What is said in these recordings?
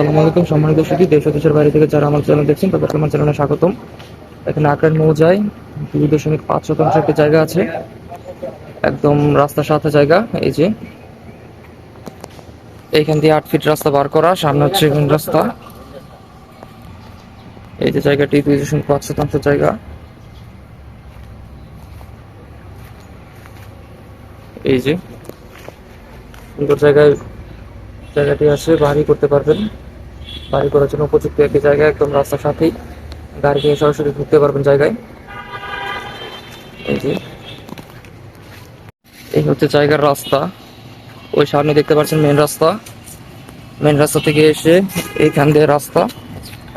আসসালামু আলাইকুম। সম্মানিত সুদী দেশ ও দেশের বাইরে থেকে যারা আমার চ্যানেল দেখছেন তাদেরকে আমার চ্যানেলে স্বাগতম। এখানে আকার মৌজায় দুই দশমিক পাঁচ শতাংশ একটি জায়গা আছে। একদম রাস্তার সাথে জায়গা, এই যে। এইখান দিয়ে আট ফিট রাস্তা বার করা, সামনে হচ্ছে রাস্তা। এই যে জায়গাটি দুই দশমিক পাঁচ শতাংশ জায়গা। এই যে, সুন্দর জায়গায় জায়গাটি আছে, বাড়ি করতে পারবেন। বাড়ি করার জন্য উপযুক্ত একটি জায়গা, একদম রাস্তার সাথেই গাড়ি নিয়ে সরাসরি ঢুকতে পারবেন জায়গায়। এই যে, এই হচ্ছে জায়গার রাস্তা। ওই সামনে দেখতে পাচ্ছেন মেন রাস্তা। মেন রাস্তা থেকে এসে এইখান দিয়ে রাস্তা।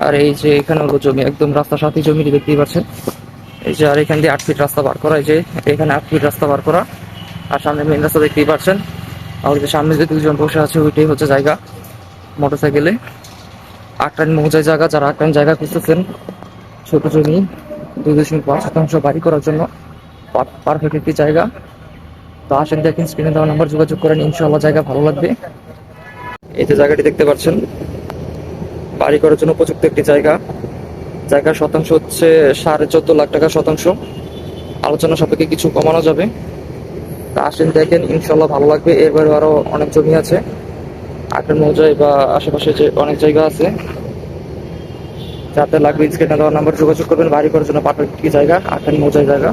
আর এই যে এখানে হলো জমি, একদম রাস্তার সাথেই জমিটি দেখতেই পাচ্ছেন। এই যে আর এখান দিয়ে আট ফিট রাস্তা বার করা, এই যে এখানে আট ফিট রাস্তা বার করা। আর সামনে মেন রাস্তা দেখতেই পাচ্ছেন। আর যে সামনে যে দুজন বসে আছে, ওইটাই হচ্ছে জায়গা। মোটরসাইকেলে। আটটান মৌজায় জায়গা, যারা আটটান জায়গা খুঁজতেছেন, ছোট জমি, দুই দশমিক পাঁচ শতাংশ বাড়ি করার জন্য পারফেক্ট একটি জায়গা। তো আসেন, দেখেন স্ক্রিনে দেওয়া নাম্বার যোগাযোগ করেন, ইনশাআল্লাহ জায়গা ভালো লাগবে। এই যে জায়গাটি দেখতে পাচ্ছেন, বাড়ি করার জন্য উপযুক্ত একটি জায়গা। জায়গার শতাংশ হচ্ছে সাড়ে চোদ্দ লাখ টাকা শতাংশ। আলোচনা সাপেক্ষে কিছু কমানো যাবে। তা আসেন, দেখেন ইনশাল্লাহ ভালো লাগবে। এর বাইরে আরও অনেক জমি আছে। আটের মৌজায় বা আশেপাশে যে অনেক জায়গা আছে যাতে লাগবে স্ক্রিনে নাম্বার যোগাযোগ করবেন, বাড়ি করার জন্য পারফেক্ট কি জায়গা? আখান মৌজায় জায়গা।